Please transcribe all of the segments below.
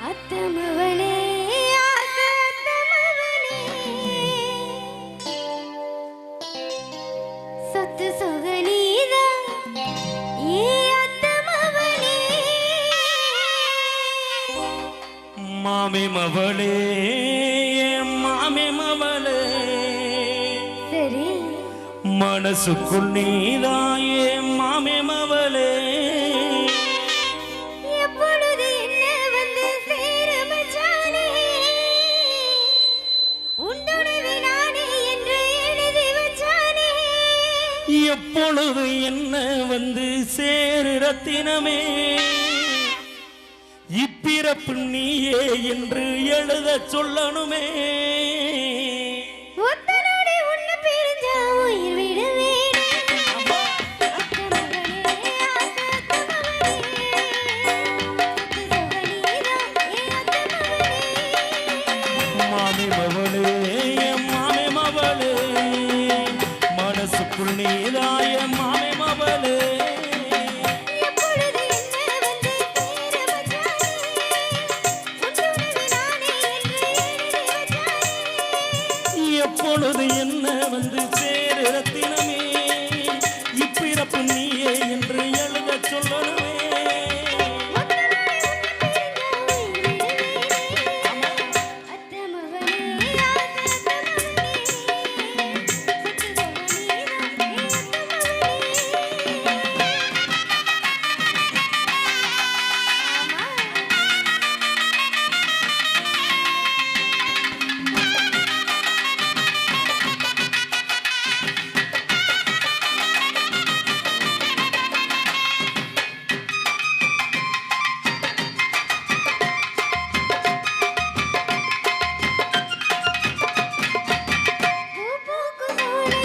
அத்தமவளே சொத்து சொகனீதா ஏ அத்தமவளே மாமி மவளே மாமி மவளே சரி. மனசுக்குள் நீதாயே மாமி மவளே எப்பொழுது என்ன வந்து சேரு ரத்தினமே? இப்பிறப்பு நீயே என்று எழுத சொல்லணுமே. புண்ணியராய மாமே மவளே எப்பொழுது என்ன வந்து சேரத்தினமே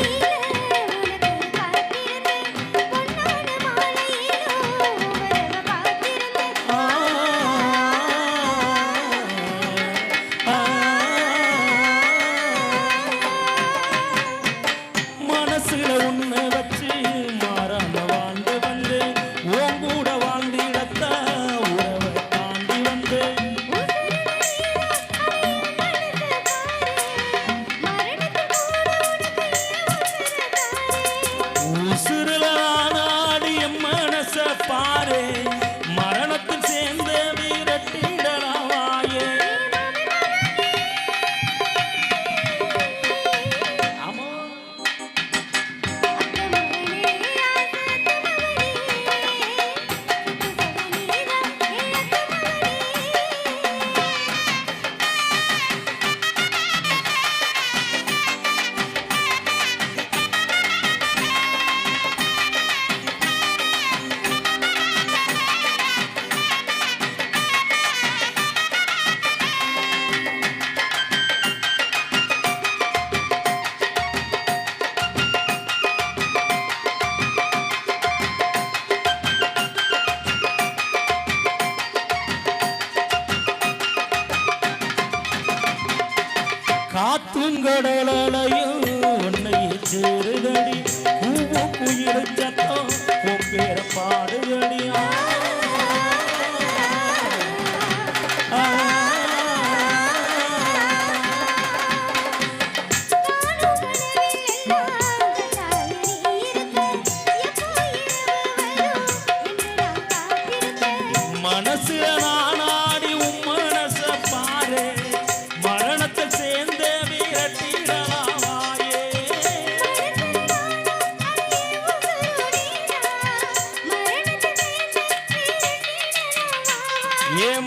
Yeah. you. கடலலையும்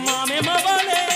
mame ma vale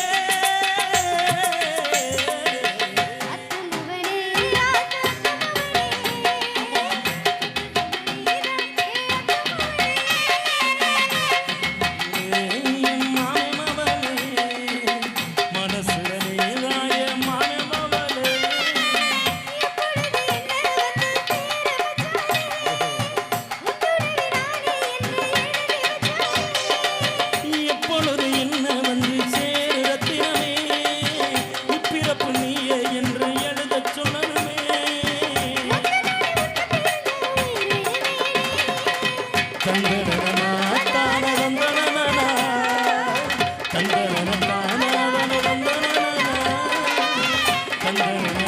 Thank you.